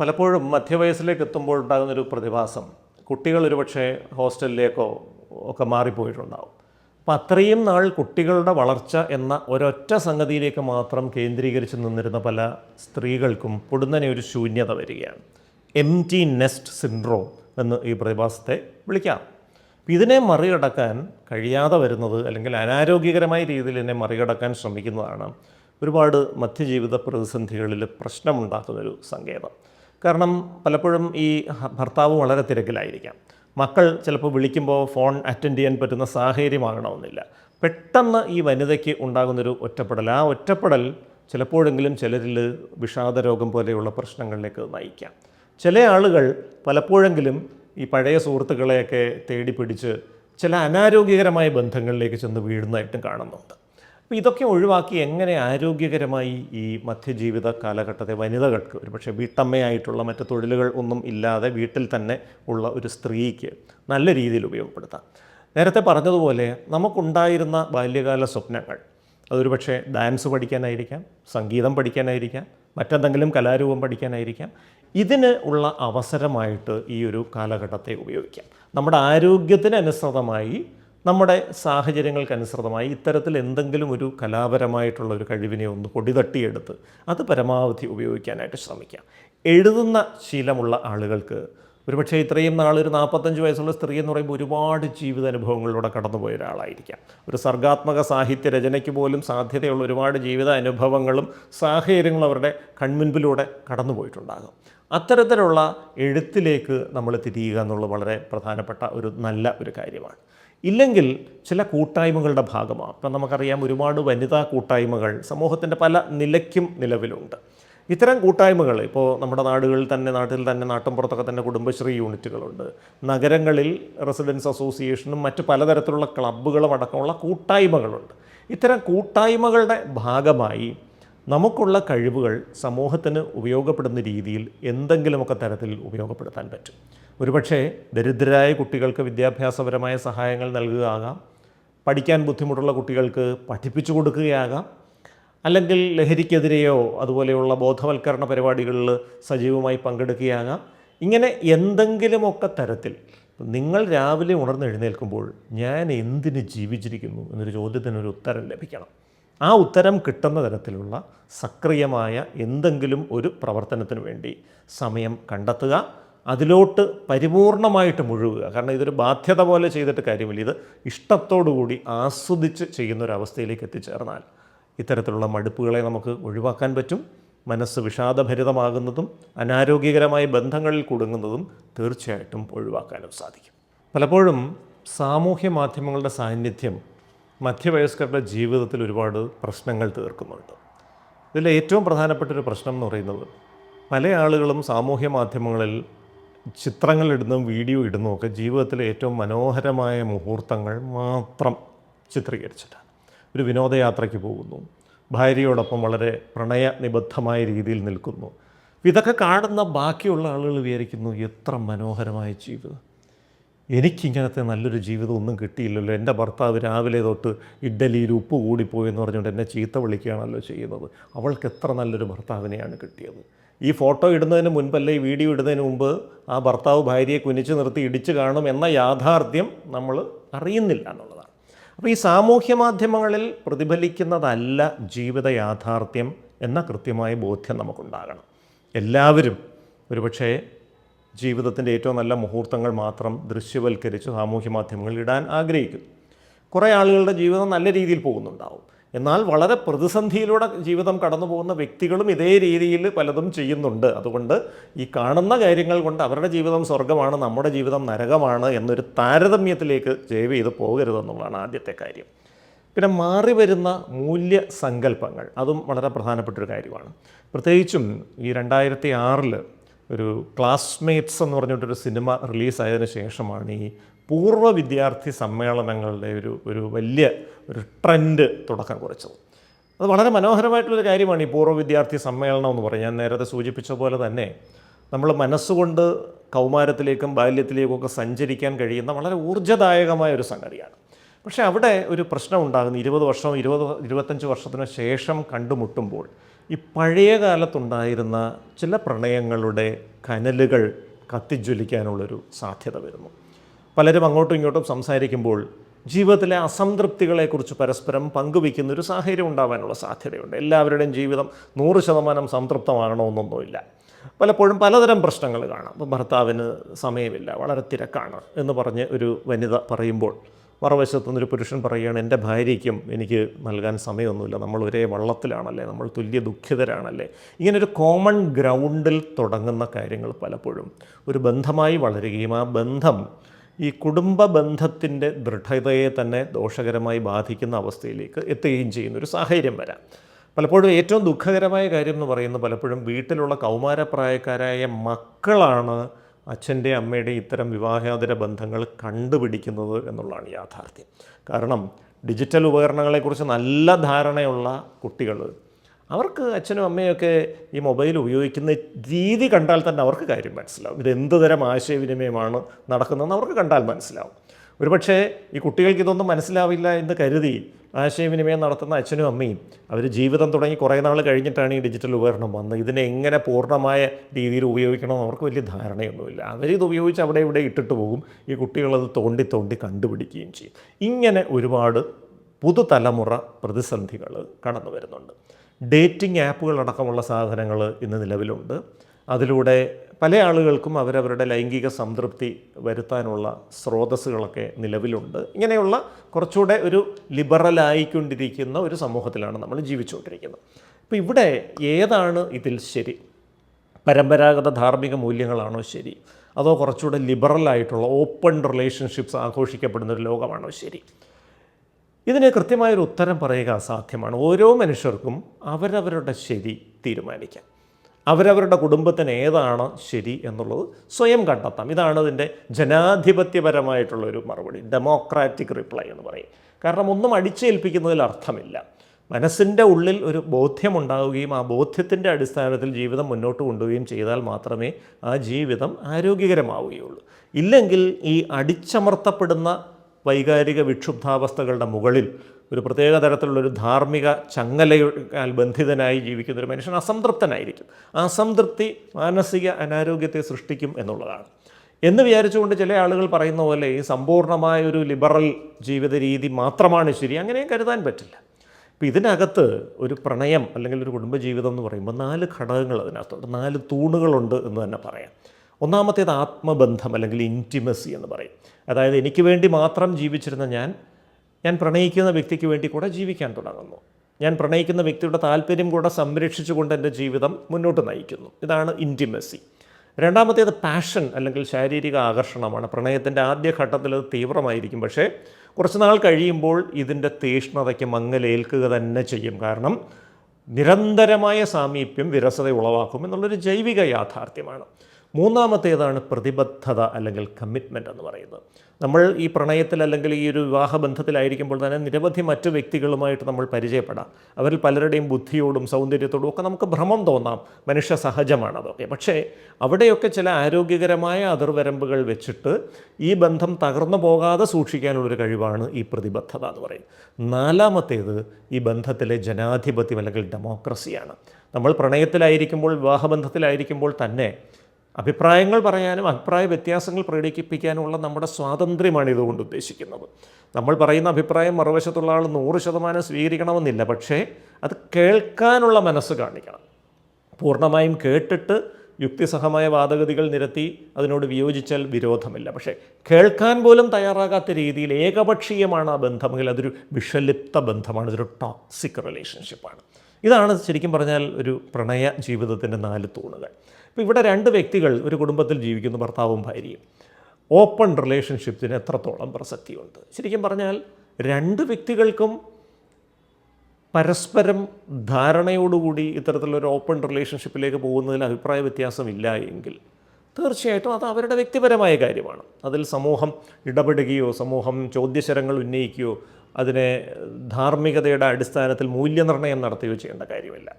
പലപ്പോഴും മധ്യവയസ്സിലേക്ക് എത്തുമ്പോൾ ഉണ്ടാകുന്നൊരു പ്രതിഭാസം കുട്ടികൾ ഒരുപക്ഷെ ഹോസ്റ്റലിലേക്കോ ഒക്കെ മാറിപ്പോയിട്ടുണ്ടാവും. അപ്പം അത്രയും നാൾ കുട്ടികളുടെ വളർച്ച എന്ന ഒരൊറ്റ സംഗതിയിലേക്ക് മാത്രം കേന്ദ്രീകരിച്ച് നിന്നിരുന്ന പല സ്ത്രീകൾക്കും പൊടുന്നനെ ഒരു ശൂന്യത വരികയാണ്. എം ടി നെസ്റ്റ് സിൻഡ്രോം എന്ന് ഈ പ്രതിഭാസത്തെ വിളിക്കാം. ഇതിനെ മറികടക്കാൻ കഴിയാതെ വരുന്നത് അല്ലെങ്കിൽ അനാരോഗ്യകരമായ രീതിയിൽ ഇതിനെ മറികടക്കാൻ ശ്രമിക്കുന്നതാണ് ഒരുപാട് മധ്യജീവിത പ്രതിസന്ധികളിൽ പ്രശ്നമുണ്ടാക്കുന്നൊരു സങ്കേതം. കാരണം പലപ്പോഴും ഈ ഭർത്താവ് വളരെ തിരക്കിലായിരിക്കാം. മക്കൾ ചിലപ്പോൾ വിളിക്കുമ്പോൾ ഫോൺ അറ്റൻഡ് ചെയ്യാൻ പറ്റുന്ന സാഹചര്യമാകണമെന്നില്ല. പെട്ടെന്ന് ഈ വനിതയ്ക്ക് ഉണ്ടാകുന്നൊരു ഒറ്റപ്പെടൽ. ആ ഒറ്റപ്പെടൽ ചിലപ്പോഴെങ്കിലും ചിലരിൽ വിഷാദരോഗം പോലെയുള്ള പ്രശ്നങ്ങളിലേക്ക് നയിക്കാം. ചില ആളുകൾ പലപ്പോഴെങ്കിലും ഈ പഴയ സുഹൃത്തുക്കളെയൊക്കെ തേടി പിടിച്ച് ചില അനാരോഗ്യകരമായ ബന്ധങ്ങളിലേക്ക് ചെന്ന് വീഴുന്നതായിട്ടും കാണുന്നുണ്ട്. അപ്പോൾ ഇതൊക്കെ ഒഴിവാക്കി എങ്ങനെ ആരോഗ്യകരമായി ഈ മധ്യജീവിത കാലഘട്ടത്തെ വനിതകൾക്ക് ഒരുപക്ഷെ വീട്ടമ്മയായിട്ടുള്ള മറ്റ് തൊഴിലുകൾ ഒന്നും ഇല്ലാതെ വീട്ടിൽ തന്നെ ഉള്ള ഒരു സ്ത്രീക്ക് നല്ല രീതിയിൽ ഉപയോഗപ്പെടുത്താം. നേരത്തെ പറഞ്ഞതുപോലെ നമുക്കുണ്ടായിരുന്ന ബാല്യകാല സ്വപ്നങ്ങൾ അതൊരു പക്ഷേ ഡാൻസ് പഠിക്കാനായിരിക്കാം സംഗീതം പഠിക്കാനായിരിക്കാം മറ്റെന്തെങ്കിലും കലാരൂപം പഠിക്കാനായിരിക്കാം. ഇതിന് ഉള്ള അവസരമായിട്ട് ഈ ഒരു കാലഘട്ടത്തെ ഉപയോഗിക്കാം. നമ്മുടെ ആരോഗ്യത്തിന് അനുസൃതമായി നമ്മുടെ സാഹചര്യങ്ങൾക്കനുസൃതമായി ഇത്തരത്തിൽ എന്തെങ്കിലും ഒരു കലാപരമായിട്ടുള്ള ഒരു കഴിവിനെ ഒന്ന് പൊടിതട്ടിയെടുത്ത് അത് പരമാവധി ഉപയോഗിക്കാനായിട്ട് ശ്രമിക്കാം. എഴുതുന്ന ശീലമുള്ള ആളുകൾക്ക് ഒരുപക്ഷെ ഇത്രയും നാളൊരു നാൽപ്പത്തഞ്ച് വയസ്സുള്ള സ്ത്രീ എന്ന് പറയുമ്പോൾ ഒരുപാട് ജീവിത അനുഭവങ്ങളിലൂടെ കടന്നുപോയ ഒരാളായിരിക്കാം. ഒരു സർഗാത്മക സാഹിത്യ രചനയ്ക്ക് പോലും സാധ്യതയുള്ള ഒരുപാട് ജീവിത അനുഭവങ്ങളും സാഹചര്യങ്ങളും അവരുടെ കൺമുൻപിലൂടെ കടന്നുപോയിട്ടുണ്ടാകും. അത്തരത്തിലുള്ള എഴുത്തിലേക്ക് നമ്മൾ തിരിയുക എന്നുള്ളത് വളരെ പ്രധാനപ്പെട്ട ഒരു നല്ല ഒരു കാര്യമാണ്. ഇല്ലെങ്കിൽ ചില കൂട്ടായ്മകളുടെ ഭാഗമാണ് ഇപ്പം നമുക്കറിയാം ഒരുപാട് വനിതാ കൂട്ടായ്മകൾ സമൂഹത്തിന്റെ പല നിലയ്ക്കും നിലവിലുണ്ട്. ഇത്തരം കൂട്ടായ്മകൾ ഇപ്പോൾ നമ്മുടെ നാടുകളിൽ തന്നെ നാട്ടിൽ തന്നെ നാട്ടിൻപുറത്തൊക്കെ തന്നെ കുടുംബശ്രീ യൂണിറ്റുകളുണ്ട്. നഗരങ്ങളിൽ റെസിഡൻസ് അസോസിയേഷനും മറ്റ് പലതരത്തിലുള്ള ക്ലബ്ബുകളും അടക്കമുള്ള കൂട്ടായ്മകളുണ്ട്. ഇത്തരം കൂട്ടായ്മകളുടെ ഭാഗമായി നമുക്കുള്ള കഴിവുകൾ സമൂഹത്തിന് ഉപയോഗപ്പെടുന്ന രീതിയിൽ എന്തെങ്കിലുമൊക്കെ തരത്തിൽ ഉപയോഗപ്പെടുത്താൻ പറ്റും. ഒരുപക്ഷേ ദരിദ്രരായ കുട്ടികൾക്ക് വിദ്യാഭ്യാസപരമായ സഹായങ്ങൾ നൽകുകയാകാം പഠിക്കാൻ ബുദ്ധിമുട്ടുള്ള കുട്ടികൾക്ക് പഠിപ്പിച്ചു കൊടുക്കുകയാകാം അല്ലെങ്കിൽ ലഹരിക്കെതിരെയോ അതുപോലെയുള്ള ബോധവൽക്കരണ പരിപാടികളിൽ സജീവമായി പങ്കെടുക്കുകയാകാം. ഇങ്ങനെ എന്തെങ്കിലുമൊക്കെ തരത്തിൽ നിങ്ങൾ രാവിലെ ഉണർന്നെഴുന്നേൽക്കുമ്പോൾ ഞാൻ എന്തിന് ജീവിച്ചിരിക്കുന്നു എന്നൊരു ചോദ്യത്തിന് ഒരു ഉത്തരം ലഭിക്കണം. ആ ഉത്തരം കിട്ടുന്ന തരത്തിലുള്ള സക്രിയമായ എന്തെങ്കിലും ഒരു പ്രവർത്തനത്തിന് വേണ്ടി സമയം കണ്ടെത്തുക. അതിലോട്ട് പരിപൂർണമായിട്ട് മുഴുകുക. കാരണം ഇതൊരു ബാധ്യത പോലെ ചെയ്തിട്ട് കാര്യമില്ല. ഇത് ഇഷ്ടത്തോടുകൂടി ആസ്വദിച്ച് ചെയ്യുന്നൊരവസ്ഥയിലേക്ക് എത്തിച്ചേർന്നാൽ ഇത്തരത്തിലുള്ള മടുപ്പുകളെ നമുക്ക് ഒഴിവാക്കാൻ പറ്റും. മനസ്സ് വിഷാദഭരിതമാകുന്നതും അനാരോഗ്യകരമായ ബന്ധങ്ങളിൽ കുടുങ്ങുന്നതും തീർച്ചയായിട്ടും ഒഴിവാക്കാനും സാധിക്കും. പലപ്പോഴും സാമൂഹ്യ മാധ്യമങ്ങളുടെ സാന്നിധ്യം മധ്യവയസ്കരുടെ ജീവിതത്തിൽ ഒരുപാട് പ്രശ്നങ്ങൾ തീർക്കുന്നുണ്ട്. ഇതിലെ ഏറ്റവും പ്രധാനപ്പെട്ട ഒരു പ്രശ്നം എന്ന് പറയുന്നത് പല ആളുകളും സാമൂഹ്യ മാധ്യമങ്ങളിൽ ചിത്രങ്ങൾ ഇടുന്നതും വീഡിയോ ഇടുന്നതും ഒക്കെ ജീവിതത്തിലെ ഏറ്റവും മനോഹരമായ മുഹൂർത്തങ്ങൾ മാത്രം ചിത്രീകരിച്ചിട്ടാണ്. ഒരു വിനോദയാത്രയ്ക്ക് പോകുന്നു. ഭാര്യയോടൊപ്പം വളരെ പ്രണയ നിബദ്ധമായ രീതിയിൽ നിൽക്കുന്നു. ഇതൊക്കെ കാണുന്ന ബാക്കിയുള്ള ആളുകൾ വിചാരിക്കുന്നു എത്ര മനോഹരമായ ജീവിതം. എനിക്കിങ്ങനത്തെ നല്ലൊരു ജീവിതം ഒന്നും കിട്ടിയില്ലല്ലോ. എന്റെ ഭർത്താവ് രാവിലെ തൊട്ട് ഇഡ്ഡലിയിൽ ഉപ്പ് കൂടിപ്പോയി എന്ന് പറഞ്ഞുകൊണ്ട് എന്നെ ചീത്ത വിളിക്കുകയാണല്ലോ ചെയ്യുന്നത്. അവൾക്ക് എത്ര നല്ലൊരു ഭർത്താവിനെയാണ് കിട്ടിയത്? ഈ ഫോട്ടോ ഇടുന്നതിന് മുൻപല്ല ഈ വീഡിയോ ഇടുന്നതിന് മുമ്പ് ആ ഭർത്താവ് ഭാര്യയെ കുനിച്ച് നിർത്തി ഇടിച്ചു കാണും എന്ന യാഥാർത്ഥ്യം നമ്മൾ അറിയുന്നില്ല എന്നുള്ളതാണ്. അപ്പോൾ ഈ സാമൂഹ്യ മാധ്യമങ്ങളിൽ പ്രതിഫലിക്കുന്നതല്ല ജീവിത യാഥാർത്ഥ്യം എന്ന കൃത്യമായ ബോധ്യം നമുക്കുണ്ടാകണം. എല്ലാവരും ഒരുപക്ഷേ ജീവിതത്തിന്റെ ഏറ്റവും നല്ല മുഹൂർത്തങ്ങൾ മാത്രം ദൃശ്യവൽക്കരിച്ച് സാമൂഹ്യ മാധ്യമങ്ങളിൽ ഇടാൻ ആഗ്രഹിക്കുന്നു. കുറേ ആളുകളുടെ ജീവിതം നല്ല രീതിയിൽ പോകുന്നുണ്ടാവും. എന്നാൽ വളരെ പ്രതിസന്ധിയിലൂടെ ജീവിതം കടന്നു പോകുന്ന വ്യക്തികളും ഇതേ രീതിയിൽ പലതും ചെയ്യുന്നുണ്ട്. അതുകൊണ്ട് ഈ കാണുന്ന കാര്യങ്ങൾ കൊണ്ട് അവരുടെ ജീവിതം സ്വർഗമാണ് നമ്മുടെ ജീവിതം നരകമാണ് എന്നൊരു താരതമ്യത്തിലേക്ക് ജൈവ ചെയ്ത് പോകരുതെന്നുള്ളതാണ് ആദ്യത്തെ കാര്യം. പിന്നെ മാറി വരുന്ന മൂല്യസങ്കല്പങ്ങൾ അതും വളരെ പ്രധാനപ്പെട്ടൊരു കാര്യമാണ്. പ്രത്യേകിച്ചും ഈ രണ്ടായിരത്തി ആറിൽ ഒരു ക്ലാസ്മേറ്റ്സ് എന്ന് പറഞ്ഞിട്ടൊരു സിനിമ റിലീസായതിനു ശേഷമാണ് ഈ പൂർവ വിദ്യാർത്ഥി സമ്മേളനങ്ങളുടെ ഒരു ഒരു വലിയ ഒരു ട്രെൻഡ് തുടക്കം കുറിച്ചത്. അത് വളരെ മനോഹരമായിട്ടുള്ളൊരു കാര്യമാണ് ഈ പൂർവ വിദ്യാർത്ഥി സമ്മേളനം എന്ന് പറയും ഞാൻ നേരത്തെ സൂചിപ്പിച്ച പോലെ തന്നെ നമ്മൾ മനസ്സുകൊണ്ട് കൗമാരത്തിലേക്കും ബാല്യത്തിലേക്കും ഒക്കെ സഞ്ചരിക്കാൻ കഴിയുന്ന വളരെ ഊർജദായകമായ ഒരു സംഗതിയാണ്. പക്ഷേ അവിടെ ഒരു പ്രശ്നം ഉണ്ടാകുന്നു. ഇരുപത് വർഷം ഇരുപത് ഇരുപത്തഞ്ച് വർഷത്തിന് ശേഷം കണ്ടുമുട്ടുമ്പോൾ ഈ പഴയ കാലത്തുണ്ടായിരുന്ന ചില പ്രണയങ്ങളുടെ കനലുകൾ കത്തിജ്വലിക്കാനുള്ളൊരു സാധ്യത വരുന്നു. പലരും അങ്ങോട്ടും ഇങ്ങോട്ടും സംസാരിക്കുമ്പോൾ ജീവിതത്തിലെ അസംതൃപ്തികളെക്കുറിച്ച് പരസ്പരം പങ്കുവയ്ക്കുന്ന ഒരു സാഹചര്യം ഉണ്ടാവാനുള്ള സാധ്യതയുണ്ട്. എല്ലാവരുടെയും ജീവിതം നൂറ് ശതമാനം സംതൃപ്തമാകണമെന്നൊന്നുമില്ല പലപ്പോഴും പലതരം പ്രശ്നങ്ങൾ കാണാം. ഇപ്പം ഭർത്താവിന് സമയമില്ല വളരെ തിരക്കാണ് എന്ന് പറഞ്ഞ് ഒരു വനിത പറയുമ്പോൾ മറുവശത്തു നിന്നൊരു പുരുഷൻ പറയുകയാണ് എന്റെ ഭാര്യയ്ക്കും എനിക്ക് നൽകാൻ സമയമൊന്നുമില്ല. നമ്മൾ ഒരേ വള്ളത്തിലാണല്ലേ? നമ്മൾ തുല്യ ദുഃഖിതരാണല്ലേ? ഇങ്ങനൊരു കോമൺ ഗ്രൗണ്ടിൽ തുടങ്ങുന്ന കാര്യങ്ങൾ പലപ്പോഴും ഒരു ബന്ധമായി വളരുകയും ആ ബന്ധം ഈ കുടുംബ ബന്ധത്തിന്റെ ദൃഢതയെ തന്നെ ദോഷകരമായി ബാധിക്കുന്ന അവസ്ഥയിലേക്ക് എത്തുകയും ചെയ്യുന്ന ഒരു സാഹചര്യം വരാം. പലപ്പോഴും ഏറ്റവും ദുഃഖകരമായ കാര്യം എന്ന് പറയുന്നത് പലപ്പോഴും വീട്ടിലുള്ള കൗമാരപ്രായക്കാരായ മക്കളാണ് അച്ഛന്റെ അമ്മയുടെ ഇത്തരം വിവാഹാതര ബന്ധങ്ങൾ കണ്ടുപിടിക്കുന്നത് എന്നുള്ളതാണ് യാഥാർത്ഥ്യം. കാരണം ഡിജിറ്റൽ ഉപകരണങ്ങളെക്കുറിച്ച് നല്ല ധാരണയുള്ള കുട്ടികൾ അവർക്ക് അച്ഛനും അമ്മയൊക്കെ ഈ മൊബൈൽ ഉപയോഗിക്കുന്ന രീതി കണ്ടാൽ തന്നെ അവർക്ക് കാര്യം മനസ്സിലാവും. ഇത് എന്ത് തരം ആശയവിനിമയമാണ് നടക്കുന്നതെന്ന് അവർക്ക് കണ്ടാൽ മനസ്സിലാവും. ഒരുപക്ഷേ ഈ കുട്ടികൾക്ക് ഇതൊന്നും മനസ്സിലാവില്ല എന്ന് കരുതി ആശയവിനിമയം നടത്തുന്ന അച്ഛനും അമ്മയും അവർ ജീവിതം തുടങ്ങി കുറേ നാൾ കഴിഞ്ഞിട്ടാണ് ഈ ഡിജിറ്റൽ ഉപകരണം വന്നത്. ഇതിനെ എങ്ങനെ പൂർണമായ രീതിയിൽ ഉപയോഗിക്കണമെന്ന് അവർക്ക് വലിയ ധാരണയൊന്നുമില്ല. അവരിത് ഉപയോഗിച്ച് അവിടെ ഇവിടെ ഇട്ടിട്ട് പോകും. ഈ കുട്ടികളത് തോണ്ടി തോണ്ടി കണ്ടുപിടിക്കുകയും ചെയ്യും. ഇങ്ങനെ ഒരുപാട് പുതുതലമുറ പ്രതിസന്ധികൾ കടന്നു വരുന്നുണ്ട് ഡേറ്റിംഗ് ആപ്പുകൾ അടക്കമുള്ള സാധനങ്ങൾ ഇന്ന് നിലവിലുണ്ട്. അതിലൂടെ പല ആളുകൾക്കും അവരവരുടെ ലൈംഗിക സംതൃപ്തി വരുത്താനുള്ള സ്രോതസ്സുകളൊക്കെ നിലവിലുണ്ട്. ഇങ്ങനെയുള്ള കുറച്ചുകൂടെ ഒരു ലിബറലായിക്കൊണ്ടിരിക്കുന്ന ഒരു സമൂഹത്തിലാണ് നമ്മൾ ജീവിച്ചുകൊണ്ടിരിക്കുന്നത്. അപ്പോൾ ഇവിടെ ഏതാണ് ഇതിൽ ശരി? പരമ്പരാഗത ധാർമ്മിക മൂല്യങ്ങളാണോ ശരി? അതോ കുറച്ചുകൂടെ ലിബറലായിട്ടുള്ള ഓപ്പൺ റിലേഷൻഷിപ്സ് ആഘോഷിക്കപ്പെടുന്ന ഒരു ലോകമാണോ ശരി? ഇതിന് കൃത്യമായൊരു ഉത്തരം പറയുക അസാധ്യമാണ്. ഓരോ മനുഷ്യർക്കും അവരവരുടെ ശരി തീരുമാനിക്കാം. അവരവരുടെ കുടുംബത്തിന് ഏതാണ് ശരി എന്നുള്ളത് സ്വയം കണ്ടെത്താം. ഇതാണ് ഇതിന്റെ ജനാധിപത്യപരമായിട്ടുള്ളൊരു മറുപടി ഡെമോക്രാറ്റിക് റിപ്ലൈ എന്ന് പറയും. കാരണം ഒന്നും അടിച്ചേൽപ്പിക്കുന്നതിൽ അർത്ഥമില്ല. മനസ്സിന്റെ ഉള്ളിൽ ഒരു ബോധ്യമുണ്ടാവുകയും ആ ബോധ്യത്തിന്റെ അടിസ്ഥാനത്തിൽ ജീവിതം മുന്നോട്ട് കൊണ്ടുപോവുകയും ചെയ്താൽ മാത്രമേ ആ ജീവിതം ആരോഗ്യകരമാവുകയുള്ളൂ. ഇല്ലെങ്കിൽ ഈ അടിച്ചമർത്തപ്പെടുന്ന വൈകാരിക വിക്ഷുബ്ധാവസ്ഥകളുടെ മുകളിൽ ഒരു പ്രത്യേക തരത്തിലുള്ളൊരു ധാർമ്മിക ചങ്ങലയാൽ ബന്ധിതനായി ജീവിക്കുന്ന ഒരു മനുഷ്യൻ അസംതൃപ്തനായിരിക്കും. അസംതൃപ്തി മാനസിക അനാരോഗ്യത്തെ സൃഷ്ടിക്കും എന്നുള്ളതാണ്. എന്ന് വിചാരിച്ചുകൊണ്ട് ചില ആളുകൾ പറയുന്ന പോലെ ഈ സമ്പൂർണമായ ഒരു ലിബറൽ ജീവിത രീതി മാത്രമാണ് ശരി അങ്ങനെ കരുതാൻ പറ്റില്ല. ഇപ്പം ഇതിനകത്ത് ഒരു പ്രണയം അല്ലെങ്കിൽ ഒരു കുടുംബജീവിതം എന്ന് പറയുമ്പോൾ നാല് ഘടകങ്ങൾ അതിനകത്തുണ്ട്. നാല് തൂണുകളുണ്ട് എന്ന് തന്നെ പറയാം. ഒന്നാമത്തേത് ആത്മബന്ധം അല്ലെങ്കിൽ ഇന്റിമസി എന്ന് പറയും. അതായത് എനിക്ക് വേണ്ടി മാത്രം ജീവിച്ചിരുന്ന ഞാൻ ഞാൻ പ്രണയിക്കുന്ന വ്യക്തിക്ക് വേണ്ടി കൂടെ ജീവിക്കാൻ തുടങ്ങുന്നു. ഞാൻ പ്രണയിക്കുന്ന വ്യക്തിയുടെ താല്പര്യം കൂടെ സംരക്ഷിച്ചുകൊണ്ട് എന്റെ ജീവിതം മുന്നോട്ട് നയിക്കുന്നു. ഇതാണ് ഇന്റിമസി രണ്ടാമത്തേത് പാഷൻ അല്ലെങ്കിൽ ശാരീരിക ആകർഷണമാണ്. പ്രണയത്തിന്റെ ആദ്യ ഘട്ടത്തിൽ അത് തീവ്രമായിരിക്കും. പക്ഷേ കുറച്ച് നാൾ കഴിയുമ്പോൾ ഇതിന്റെ തീഷ്ണതയ്ക്ക് മങ്ങലേൽക്കുക തന്നെ ചെയ്യും. കാരണം നിരന്തരമായ സാമീപ്യം വിരസത ഉളവാക്കും എന്നുള്ളൊരു ജൈവിക യാഥാർത്ഥ്യമാണ്. മൂന്നാമത്തേതാണ് പ്രതിബദ്ധത അല്ലെങ്കിൽ കമ്മിറ്റ്മെന്റ് എന്ന് പറയുന്നത്. നമ്മൾ ഈ പ്രണയത്തിൽ അല്ലെങ്കിൽ ഈ ഒരു വിവാഹബന്ധത്തിലായിരിക്കുമ്പോൾ തന്നെ നിരവധി മറ്റു വ്യക്തികളുമായിട്ട് നമ്മൾ പരിചയപ്പെടാം. അവരിൽ പലരുടെയും ബുദ്ധിയോടും സൗന്ദര്യത്തോടും ഒക്കെ നമുക്ക് ഭ്രമം തോന്നാം. മനുഷ്യ സഹജമാണ് അതൊക്കെ. പക്ഷേ അവിടെയൊക്കെ ചില ആരോഗ്യകരമായ അതിർവരമ്പുകൾ വെച്ചിട്ട് ഈ ബന്ധം തകർന്നു പോകാതെ സൂക്ഷിക്കാനുള്ളൊരു കഴിവാണ് ഈ പ്രതിബദ്ധത എന്ന് പറയുന്നത്. നാലാമത്തേത് ഈ ബന്ധത്തിലെ ജനാധിപത്യം അല്ലെങ്കിൽ ഡെമോക്രസിയാണ് നമ്മൾ പ്രണയത്തിലായിരിക്കുമ്പോൾ വിവാഹബന്ധത്തിലായിരിക്കുമ്പോൾ തന്നെ അഭിപ്രായങ്ങൾ പറയാനും അഭിപ്രായ വ്യത്യാസങ്ങൾ പ്രകടിപ്പിക്കാനുമുള്ള നമ്മുടെ സ്വാതന്ത്ര്യമാണ് ഇതുകൊണ്ട് ഉദ്ദേശിക്കുന്നത്. നമ്മൾ പറയുന്ന അഭിപ്രായം മറുവശത്തുള്ള ആൾ നൂറ് ശതമാനം സ്വീകരിക്കണമെന്നില്ല. പക്ഷേ അത് കേൾക്കാനുള്ള മനസ്സ് കാണിക്കണം. പൂർണമായും കേട്ടിട്ട് യുക്തിസഹമായ വാദഗതികൾ നിരത്തി അതിനോട് വിയോജിച്ചാൽ വിരോധമില്ല. പക്ഷേ കേൾക്കാൻ പോലും തയ്യാറാകാത്ത രീതിയിൽ ഏകപക്ഷീയമാണ് ആ ബന്ധമെങ്കിൽ അതൊരു വിഷലിപ്ത ബന്ധമാണ്. ഇതൊരു ടോക്സിക് റിലേഷൻഷിപ്പാണ് ഇതാണ് ശരിക്കും പറഞ്ഞാൽ ഒരു പ്രണയ ജീവിതത്തിന്റെ നാല് തൂണുകൾ. ഇപ്പോൾ ഇവിടെ രണ്ട് വ്യക്തികൾ ഒരു കുടുംബത്തിൽ ജീവിക്കുന്നു ഭർത്താവും ഭാര്യയും. ഓപ്പൺ റിലേഷൻഷിപ്പിന് എത്രത്തോളം പ്രസക്തിയുണ്ട്? ശരിക്കും പറഞ്ഞാൽ രണ്ട് വ്യക്തികൾക്കും പരസ്പരം ധാരണയോടുകൂടി ഇത്തരത്തിലൊരു ഓപ്പൺ റിലേഷൻഷിപ്പിലേക്ക് പോകുന്നതിൽ അഭിപ്രായ വ്യത്യാസമില്ല എങ്കിൽ തീർച്ചയായിട്ടും അത് അവരുടെ വ്യക്തിപരമായ കാര്യമാണ്. അതിൽ സമൂഹം ഇടപെടുകയോ സമൂഹം ചോദ്യശരങ്ങൾ ഉന്നയിക്കുകയോ അതിനെ ധാർമ്മികതയുടെ അടിസ്ഥാനത്തിൽ മൂല്യനിർണയം നടത്തുകയോ ചെയ്യേണ്ട കാര്യമില്ല.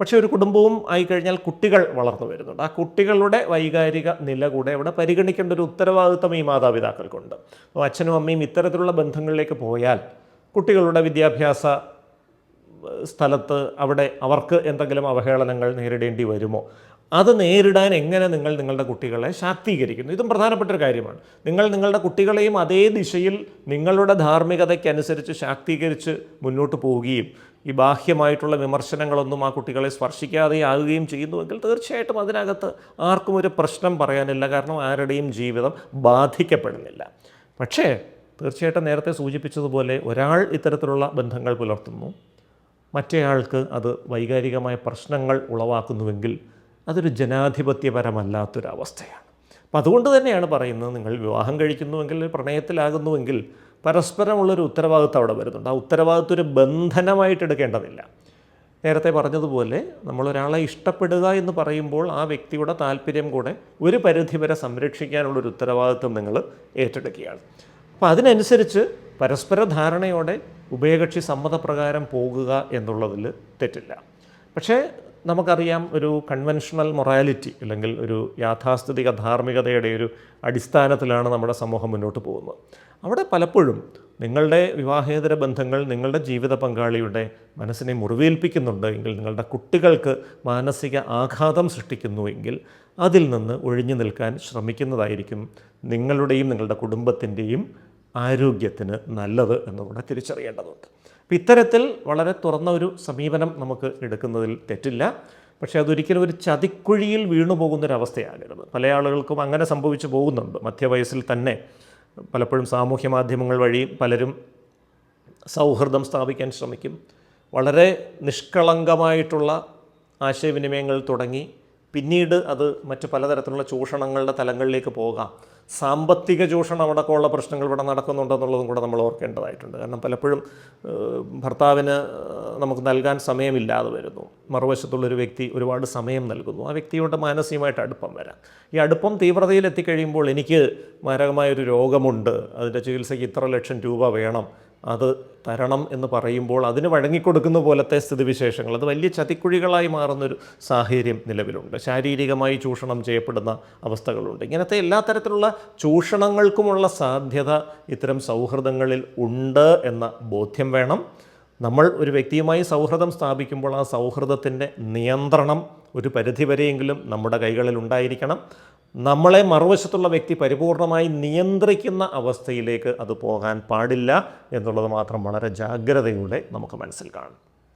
പക്ഷേ ഒരു കുടുംബവും ആയിക്കഴിഞ്ഞാൽ കുട്ടികൾ വളർന്നു വരുന്നുണ്ട്. ആ കുട്ടികളുടെ വൈകാരിക നില കൂടെ അവിടെ പരിഗണിക്കേണ്ട ഒരു ഉത്തരവാദിത്തം ഈ മാതാപിതാക്കൾക്കുണ്ട്. അപ്പോൾ അച്ഛനും അമ്മയും ഇത്തരത്തിലുള്ള ബന്ധങ്ങളിലേക്ക് പോയാൽ കുട്ടികളുടെ വിദ്യാഭ്യാസ സ്ഥലത്ത് അവിടെ അവർക്ക് എന്തെങ്കിലും അവഹേളനങ്ങൾ നേരിടേണ്ടി വരുമോ? അത് നേരിടാൻ എങ്ങനെ നിങ്ങൾ നിങ്ങളുടെ കുട്ടികളെ ശാക്തീകരിക്കുന്നു? ഇതും പ്രധാനപ്പെട്ട ഒരു കാര്യമാണ്. നിങ്ങൾ നിങ്ങളുടെ കുട്ടികളെയും അതേ ദിശയിൽ നിങ്ങളുടെ ധാർമ്മികതയ്ക്കനുസരിച്ച് ശാക്തീകരിച്ച് മുന്നോട്ട് പോവുകയും ഈ ബാഹ്യമായിട്ടുള്ള വിമർശനങ്ങളൊന്നും ആ കുട്ടികളെ സ്പർശിക്കാതെ ആകുകയും ചെയ്യുന്നുവെങ്കിൽ തീർച്ചയായിട്ടും അതിനകത്ത് ആർക്കും ഒരു പ്രശ്നം പറയാനില്ല. കാരണം ആരുടെയും ജീവിതം ബാധിക്കപ്പെടുന്നില്ല. പക്ഷേ തീർച്ചയായിട്ടും നേരത്തെ സൂചിപ്പിച്ചതുപോലെ ഒരാൾ ഇത്തരത്തിലുള്ള ബന്ധങ്ങൾ പുലർത്തുന്നു. മറ്റേയാൾക്ക് അത് വൈകാരികമായ പ്രശ്നങ്ങൾ ഉളവാക്കുന്നുവെങ്കിൽ അതൊരു ജനാധിപത്യപരമല്ലാത്തൊരവസ്ഥയാണ്. അപ്പം അതുകൊണ്ട് തന്നെയാണ് പറയുന്നത് നിങ്ങൾ വിവാഹം കഴിക്കുന്നുവെങ്കിൽ പ്രണയത്തിലാകുന്നുവെങ്കിൽ പരസ്പരമുള്ളൊരു ഉത്തരവാദിത്വം അവിടെ വരുന്നുണ്ട്. ആ ഉത്തരവാദിത്വം ഒരു ബന്ധനമായിട്ട് എടുക്കേണ്ടതില്ല. നേരത്തെ പറഞ്ഞതുപോലെ നമ്മളൊരാളെ ഇഷ്ടപ്പെടുക എന്ന് പറയുമ്പോൾ ആ വ്യക്തിയുടെ താല്പര്യം കൂടെ ഒരു പരിധി വരെ സംരക്ഷിക്കാനുള്ളൊരു ഉത്തരവാദിത്വം നിങ്ങൾ ഏറ്റെടുക്കുകയാണ്. അപ്പോൾ അതിനനുസരിച്ച് പരസ്പര ധാരണയോടെ ഉഭയകക്ഷി സമ്മതപ്രകാരം പോകുക എന്നുള്ളതിൽ തെറ്റില്ല. പക്ഷേ നമുക്കറിയാം ഒരു കൺവെൻഷണൽ മൊറാലിറ്റി അല്ലെങ്കിൽ ഒരു യാഥാസ്ഥിതിക ധാർമ്മികതയുടെ ഒരു അടിസ്ഥാനത്തിലാണ് നമ്മുടെ സമൂഹം മുന്നോട്ട് പോകുന്നത്. അവിടെ പലപ്പോഴും നിങ്ങളുടെ വിവാഹേതര ബന്ധങ്ങൾ നിങ്ങളുടെ ജീവിത പങ്കാളിയുടെ മനസ്സിനെ മുറിവേൽപ്പിക്കുന്നുണ്ട് എങ്കിൽ നിങ്ങളുടെ കുട്ടികൾക്ക് മാനസിക ആഘാതം സൃഷ്ടിക്കുന്നുവെങ്കിൽ അതിൽ നിന്ന് ഒഴിഞ്ഞു നിൽക്കാൻ ശ്രമിക്കുന്നതായിരിക്കും നിങ്ങളുടെയും നിങ്ങളുടെ കുടുംബത്തിന്റെയും ആരോഗ്യത്തിന് നല്ലത് എന്നുകൂടെ തിരിച്ചറിയേണ്ടതുണ്ട്. അപ്പം ഇത്തരത്തിൽ വളരെ തുറന്ന ഒരു സമീപനം നമുക്ക് എടുക്കുന്നതിൽ തെറ്റില്ല. പക്ഷേ അതൊരിക്കലും ഒരു ചതിക്കുഴിയിൽ വീണു പോകുന്നൊരവസ്ഥയാകരുത് പല ആളുകൾക്കും അങ്ങനെ സംഭവിച്ചു പോകുന്നുണ്ട്. മധ്യവയസ്സിൽ തന്നെ പലപ്പോഴും സാമൂഹ്യ മാധ്യമങ്ങൾ വഴി പലരും സൗഹൃദം സ്ഥാപിക്കാൻ ശ്രമിക്കും. വളരെ നിഷ്കളങ്കമായിട്ടുള്ള ആശയവിനിമയങ്ങൾ തുടങ്ങി. പിന്നീട് അത് മറ്റ് പലതരത്തിലുള്ള ചൂഷണങ്ങളുടെ തലങ്ങളിലേക്ക് പോകാം. സാമ്പത്തിക ചൂഷണം അടക്കമുള്ള പ്രശ്നങ്ങൾ ഇവിടെ നടക്കുന്നുണ്ടെന്നുള്ളതും കൂടെ നമ്മൾ ഓർക്കേണ്ടതായിട്ടുണ്ട്. കാരണം പലപ്പോഴും ഭർത്താവിന് നമുക്ക് നൽകാൻ സമയമില്ലാതെ വരുന്നു. മറുവശത്തുള്ളൊരു വ്യക്തി ഒരുപാട് സമയം നൽകുന്നു. ആ വ്യക്തിയോട് മാനസികമായിട്ട് അടുപ്പം വരാം. ഈ അടുപ്പം തീവ്രതയിൽ എത്തിക്കഴിയുമ്പോൾ എനിക്ക് മാരകമായൊരു രോഗമുണ്ട്. അതിന്റെ ചികിത്സയ്ക്ക് ഇത്ര ലക്ഷം രൂപ വേണം. അത് തരണം എന്ന് പറയുമ്പോൾ അതിന് വഴങ്ങിക്കൊടുക്കുന്ന പോലത്തെ സ്ഥിതിവിശേഷങ്ങൾ. അത് വലിയ ചതിക്കുഴികളായി മാറുന്നൊരു സാഹചര്യം നിലവിലുണ്ട്. ശാരീരികമായി ചൂഷണം ചെയ്യപ്പെടുന്ന അവസ്ഥകളുണ്ട്. ഇങ്ങനത്തെ എല്ലാ തരത്തിലുള്ള ചൂഷണങ്ങൾക്കുമുള്ള സാധ്യത ഇത്തരം സൗഹൃദങ്ങളിൽ ഉണ്ട് എന്ന ബോധ്യം വേണം. നമ്മൾ ഒരു വ്യക്തിയുമായി സൗഹൃദം സ്ഥാപിക്കുമ്പോൾ ആ സൗഹൃദത്തിന്റെ നിയന്ത്രണം ഒരു പരിധിവരെയെങ്കിലും നമ്മുടെ കൈകളിൽ ഉണ്ടായിരിക്കണം നമ്മളെ മറുവശത്തുള്ള വ്യക്തി പരിപൂർണമായി നിയന്ത്രിക്കുന്ന അവസ്ഥയിലേക്ക് അത് പോകാൻ പാടില്ല എന്നുള്ളത് മാത്രം വളരെ ജാഗ്രതയോടെ നമുക്ക് മനസ്സിൽ കാണും.